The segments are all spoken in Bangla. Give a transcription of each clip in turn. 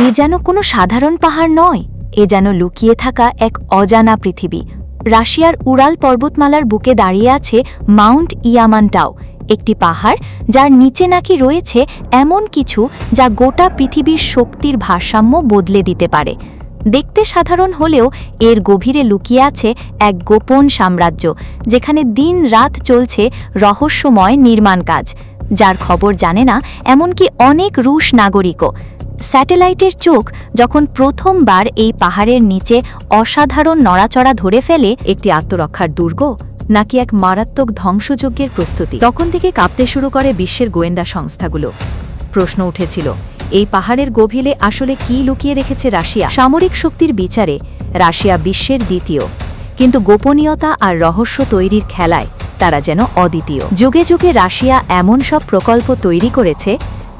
এ যেন কোনো সাধারণ পাহাড় নয়, এ যেন লুকিয়ে থাকা এক অজানা পৃথিবী। রাশিয়ার উড়াল পর্বতমালার বুকে দাঁড়িয়ে আছে মাউন্ট ইয়ামানটাও, একটি পাহাড় যার নিচে নাকি রয়েছে এমন কিছু যা গোটা পৃথিবীর শক্তির ভারসাম্য বদলে দিতে পারে। দেখতে সাধারণ হলেও এর গভীরে লুকিয়ে আছে এক গোপন সাম্রাজ্য, যেখানে দিন রাত চলছে রহস্যময় নির্মাণ কাজ। যার খবর জানে না এমনকি অনেক রুশ নাগরিকও। স্যাটেলাইটের চোখ যখন প্রথমবার এই পাহাড়ের নিচে অসাধারণ নড়াচড়া ধরে ফেলে একটি আত্মরক্ষার দুর্গ, নাকি এক মারাত্মক ধ্বংসযজ্ঞের প্রস্তুতি? তখন থেকে কাঁপতে শুরু করে বিশ্বের গোয়েন্দা সংস্থাগুলো। প্রশ্ন উঠেছিল, এই পাহাড়ের গভীরে আসলে কি লুকিয়ে রেখেছে রাশিয়া? সামরিক শক্তির বিচারে রাশিয়া বিশ্বের দ্বিতীয়। কিন্তু গোপনীয়তা আর রহস্য তৈরির খেলায় তারা যেন অদ্বিতীয়। যুগে যুগে রাশিয়া এমন সব প্রকল্প তৈরি করেছে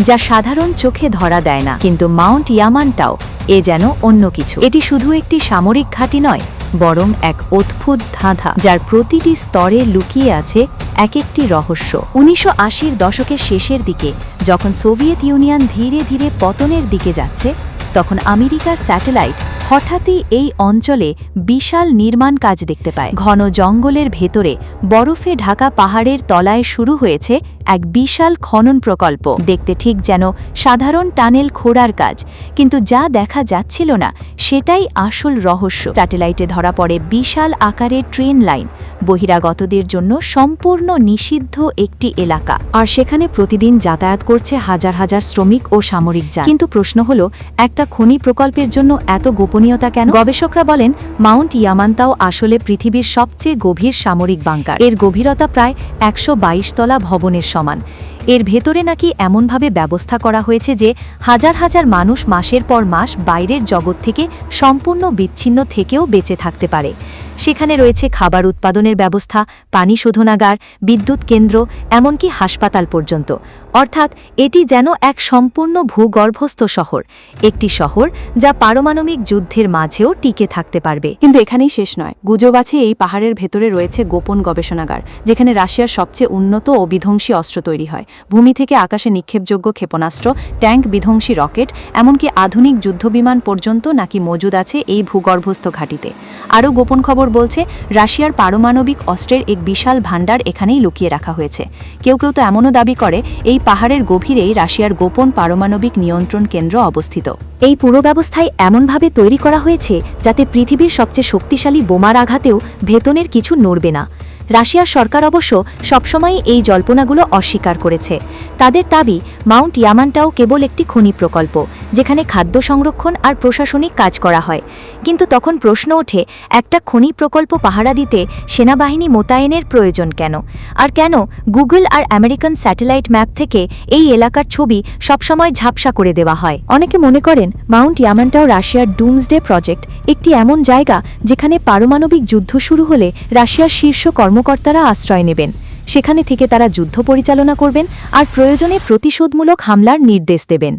যা সাধারণ চোখে ধরা দেয় না। কিন্তু মাউন্ট ইয়ামানটাও এ যেন অন্য কিছু। এটি শুধু একটি সামরিক ঘাঁটি নয়, বরং এক অদ্ভুত ধাঁধা, যার প্রতিটি স্তরে লুকিয়ে আছে এক একটি রহস্য। উনিশশো আশির দশকের শেষের দিকে, যখন সোভিয়েত ইউনিয়ন ধীরে ধীরে পতনের দিকে যাচ্ছে, তখন আমেরিকার স্যাটেলাইট হঠাৎই এই অঞ্চলে বিশাল নির্মাণ কাজ দেখতে পায়। ঘন জঙ্গলের ভেতরে বরফে ঢাকা পাহাড়ের তলায় শুরু হয়েছে এক বিশাল খনন প্রকল্প। দেখতে ঠিক যেন সাধারণ টানেল খোঁড়ার কাজ, কিন্তু যা দেখা যাচ্ছিল না, সেটাই আসল রহস্য। স্যাটেলাইটে ধরা পড়ে বিশাল আকারের ট্রেন লাইন, বহিরাগতদের জন্য সম্পূর্ণ নিষিদ্ধ একটি এলাকা। আর সেখানে প্রতিদিন যাতায়াত করছে হাজার হাজার শ্রমিক ও সামরিক যান। কিন্তু প্রশ্ন হল, একটা খনি প্রকল্পের জন্য এত গোপনীয়তা কেন? গবেষকরা বলেন, মাউন্ট ইয়ামান্তাও আসলে পৃথিবীর সবচেয়ে গভীর সামরিক বাংকার। এর গভীরতা প্রায় একশো তলা ভবনের সমান। এর ভেতরে নাকি এমনভাবে ব্যবস্থা করা হয়েছে যে হাজার হাজার মানুষ মাসের পর মাস বাইরের জগৎ থেকে সম্পূর্ণ বিচ্ছিন্ন থেকেও বেঁচে থাকতে পারে। সেখানে রয়েছে খাবার উৎপাদনের ব্যবস্থা, পানি শোধনাগার, বিদ্যুৎ কেন্দ্র, এমনকি হাসপাতাল পর্যন্ত। অর্থাৎ এটি যেন এক সম্পূর্ণ ভূগর্ভস্থ শহর, একটি শহর যা পারমাণবিক যুদ্ধের মাঝেও টিকে থাকতে পারবে। কিন্তু এখানেই শেষ নয়। গুজব আছে এই পাহাড়ের ভেতরে রয়েছে গোপন গবেষণাগার, যেখানে রাশিয়ার সবচেয়ে উন্নত ও বিধ্বংসী অস্ত্র তৈরি হয়। ভূমি থেকে আকাশে নিক্ষেপযোগ্য ক্ষেপণাস্ত্র, ট্যাঙ্ক, বিধ্বংসী রকেট, এমনকি আধুনিক যুদ্ধবিমান পর্যন্ত নাকি মজুদ আছে এই ভূগর্ভস্থ ঘাটিতে। আরও গোপন খবর বলছে, রাশিয়ার পারমাণবিক অস্ত্রের এক বিশাল ভাণ্ডার এখানেই লুকিয়ে রাখা হয়েছে। কেউ কেউ তো এমনও দাবি করে, এই পাহাড়ের গভীরেই রাশিয়ার গোপন পারমাণবিক নিয়ন্ত্রণ কেন্দ্র অবস্থিত। এই পুরো ব্যবস্থায় এমনভাবে তৈরি করা হয়েছে যাতে পৃথিবীর সবচেয়ে শক্তিশালী বোমার আঘাতেও ভেতনের কিছু নড়বে না। রাশিয়ার সরকার অবশ্য সবসময় এই জল্পনাগুলো অস্বীকার করেছে। তাদের দাবি, মাউন্ট ইয়ামানটাও কেবল একটি খনি প্রকল্প, যেখানে খাদ্য সংরক্ষণ আর প্রশাসনিক কাজ করা হয়। কিন্তু তখন প্রশ্ন ওঠে, একটা খনি প্রকল্প পাহারা দিতে সেনাবাহিনী মোতায়েনের প্রয়োজন কেন? আর কেন গুগল আর আমেরিকান স্যাটেলাইট ম্যাপ থেকে এই এলাকার ছবি সবসময় ঝাপসা করে দেওয়া হয়? অনেকে মনে করেন, মাউন্ট ইয়ামানটাও রাশিয়ার ডুমসডে প্রজেক্ট, একটি এমন জায়গা যেখানে পারমাণবিক যুদ্ধ শুরু হলে রাশিয়ার শীর্ষ কর্মকর্তারা আশ্রয় নেবেন। সেখানে থেকে তারা যুদ্ধ পরিচালনা করবেন আর প্রয়োজনে প্রতিশোধমূলক হামলার নির্দেশ দেবেন।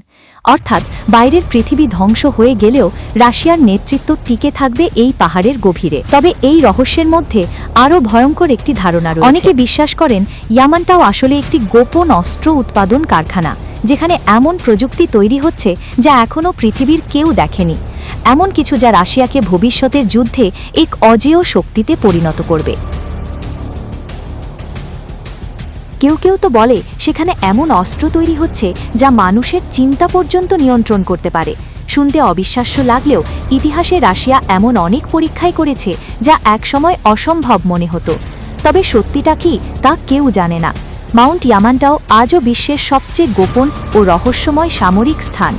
অর্থাৎ বাইরের পৃথিবী ধ্বংস হয়ে গেলেও রাশিয়ার নেতৃত্ব টিকে থাকবে এই পাহাড়ের গভীরে। তবে এই রহস্যের মধ্যে আরও ভয়ঙ্কর একটি ধারণা রয়েছে। অনেকে বিশ্বাস করেন ইয়ামানটাও আসলে একটি গোপন অস্ত্র উৎপাদন কারখানা, যেখানে এমন প্রযুক্তি তৈরি হচ্ছে যা এখনও পৃথিবীর কেউ দেখেনি। এমন কিছু যা রাশিয়াকে ভবিষ্যতের যুদ্ধে এক অজেয় শক্তিতে পরিণত করবে। কেউ কেউ তো বলে সেখানে এমন অস্ত্র তৈরি হচ্ছে যা মানুষের চিন্তা পর্যন্ত নিয়ন্ত্রণ করতে পারে। শুনতে অবিশ্বাস্য লাগলেও ইতিহাসে রাশিয়া এমন অনেক পরীক্ষাই করেছে যা একসময় অসম্ভব মনে হতো। তবে সত্যিটা কি তা কেউ জানে না। মাউন্ট ইয়ামানটাও আজও বিশ্বের সবচেয়ে গোপন ও রহস্যময় সামরিক স্থান।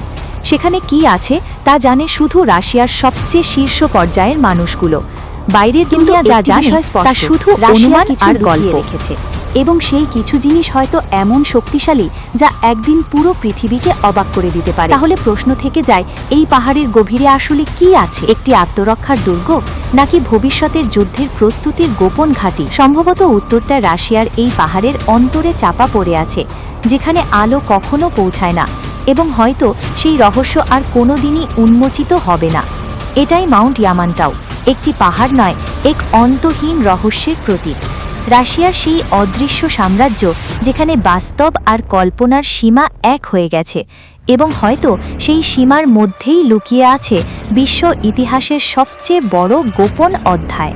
সেখানে কি আছে তা জানে শুধু রাশিয়ার সবচেয়ে শীর্ষ পর্যায়ের মানুষগুলো। বাইরের দুনিয়া যা তা শুধু অনুমান আর গল্প। রেখেছে। এবং সেই কিছু জিনিস হয়তো এমন শক্তিশালী যা একদিন পুরো পৃথিবীকে অবাক করে দিতে পারে। তাহলে প্রশ্ন থেকে যায়, এই পাহাড়ের গভীরে আসলে কি আছে? একটি আত্মরক্ষার দুর্গ? নাকি ভবিষ্যতের যুদ্ধের প্রস্তুতির গোপন ঘাঁটি? সম্ভবত উত্তরটা রাশিয়ার এই পাহাড়ের অন্তরে চাপা পড়ে আছে, যেখানে আলো কখনো পৌঁছায় না, এবং হয়তো সেই রহস্য আর কোনোদিনই উন্মোচিত হবে না। এটাই মাউন্ট ইয়ামানটাও, একটি পাহাড় নয়, এক অন্তহীন রহস্যের প্রতীক। রাশিয়ার সেই অদৃশ্য সাম্রাজ্য যেখানে বাস্তব আর কল্পনার সীমা এক হয়ে গেছে এবং হয়তো সেই সীমার মধ্যেই লুকিয়ে আছে বিশ্ব ইতিহাসের সবচেয়ে বড় গোপন অধ্যায়।